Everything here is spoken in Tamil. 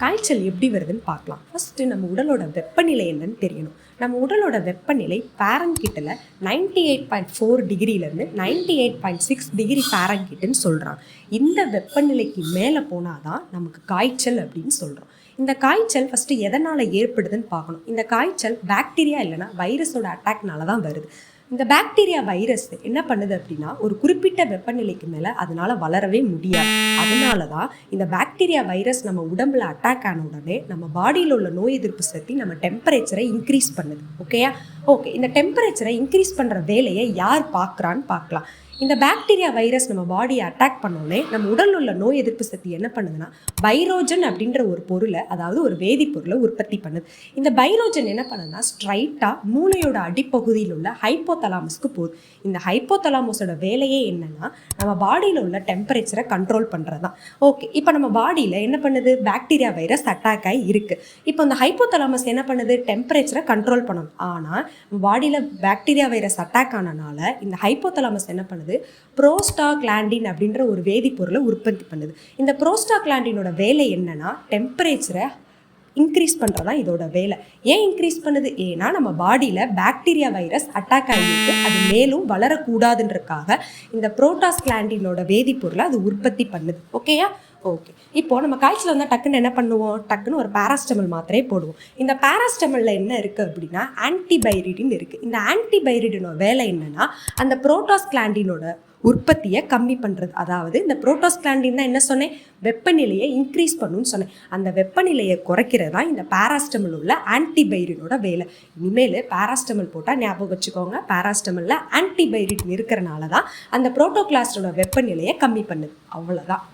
காய்ச்சல் எப்படி வருதுன்னு பார்க்கலாம். ஃபஸ்ட்டு நம்ம உடலோட வெப்பநிலை என்னன்னு தெரியணும். நம்ம உடலோட வெப்பநிலை பேரங்கிட்டில் ninety eight point four டிகிரிலேருந்து ninety eight point six degree பேரங்கிட்டுன்னு சொல்கிறான் இந்த வெப்பநிலைக்கு மேலே போனால் தான் நமக்கு காய்ச்சல் அப்படின்னு சொல்கிறோம் இந்த காய்ச்சல் ஃபஸ்ட்டு எதனால் ஏற்படுதுன்னு பார்க்கணும். இந்த காய்ச்சல் பாக்டீரியா இல்லைன்னா வைரஸோட அட்டாக்னால தான் வருது. இந்த பாக்டீரியா வைரஸ் என்ன பண்ணுது அப்படின்னா ஒரு குறிப்பிட்ட வெப்பநிலைக்கு மேலே அதனால் வளரவே முடியாது. அதனால தான் இந்த பாக்டீரியா வைரஸ் நம்ம உடம்புல அட்டாக் ஆன உடனே நம்ம பாடியில் உள்ள நோய் எதிர்ப்பு சக்தி நம்ம டெம்பரேச்சரை இன்க்ரீஸ் பண்ணுது. ஓகேயா ஓகே இந்த டெம்பரேச்சரை இன்க்ரீஸ் பண்ணுற வேலையை யார் பார்க்குறான்னு பார்க்கலாம். இந்த பாக்டீரியா வைரஸ் நம்ம பாடியை அட்டாக் பண்ணோடனே நம்ம உடல் உள்ள நோய் எதிர்ப்பு சக்தி என்ன பண்ணுதுன்னா பைரோஜன் அப்படின்ற ஒரு பொருளை அதாவது ஒரு வேதிப்பொருளை உற்பத்தி பண்ணுது. இந்த பைரோஜன் என்ன பண்ணுதுன்னா ஸ்ட்ரைட்டாக மூளையோட அடிப்பகுதியில் உள்ள ஹைப்போதலாமஸ்க்கு போகுது. இந்த ஹைப்போதலாமஸோட வேலையே என்னன்னா நம்ம பாடியில் உள்ள டெம்பரேச்சரை கண்ட்ரோல் பண்ணுறது தான் ஓகே இப்போ நம்ம பாடியில் என்ன பண்ணுது? பாக்டீரியா வைரஸ் அட்டாக் ஆகி இருக்கு. இப்போ இந்த ஹைப்போதலாமஸ் என்ன பண்ணுது? டெம்பரேச்சரை கண்ட்ரோல் பண்ணணும் ஆனால் பாடியில் பாக்டீரியா வைரஸ் அட்டாக் ஆனனால இந்த ஹைப்போதலாமஸ் என்ன பண்ணுது? ப்ரோஸ்டாக்லாண்டின் அப்படின்ற ஒரு வேதிப்பொருளை உற்பத்தி பண்ணுது. இந்த ப்ரோஸ்டாக்லாண்டினோட வேலை என்னன்னா டெம்பரேச்சரை இன்க்ரீஸ் பண்ணுறது தான் இதோட வேலை. ஏன் இன்க்ரீஸ் பண்ணுது? ஏன்னா நம்ம பாடியில் பாக்டீரியா வைரஸ் அட்டாக் ஆகியிருக்கு அது மேலும் வளரக்கூடாதுன்றக்காக இந்த புரோட்டாஸ் கிளாண்டினோட வேதிப்பொருளை அது உற்பத்தி பண்ணுது. ஓகேயா ஓகே இப்போ நம்ம காய்ச்சல் வந்தால் டக்குன்னு என்ன பண்ணுவோம்? டக்குன்னு ஒரு பாராஸ்டமல் மாத்திரையே போடுவோம். இந்த பாராஸ்டமலில் என்ன இருக்குது அப்படின்னா ஆன்டிபைரிடின் இருக்குது இந்த ஆன்டிபைரிடினோட வேலை என்னன்னா அந்த புரோட்டாஸ் கிளாண்டினோட உற்பத்தியை கம்மி பண்ணுறது அதாவது இந்த புரோட்டாஸ் கிளாண்டின் தான் என்ன சொன்னேன்? வெப்பநிலையை இன்க்ரீஸ் பண்ணுன்னு சொன்னேன். அந்த வெப்பநிலையை குறைக்கிறது தான் இந்த பாராஸ்டமல் உள்ள ஆன்டிபைரினோட வேலை. இனிமேல் பாராஸ்டமல் போட்டால் ஞாபகம் வச்சுக்கோங்க. பாராஸ்டமலில் ஆன்டிபைரின் இருக்கிறனால தான் அந்த புரோட்டோகிளாஸ்டோட வெப்பநிலையை கம்மி பண்ணுது. அவ்வளோதான்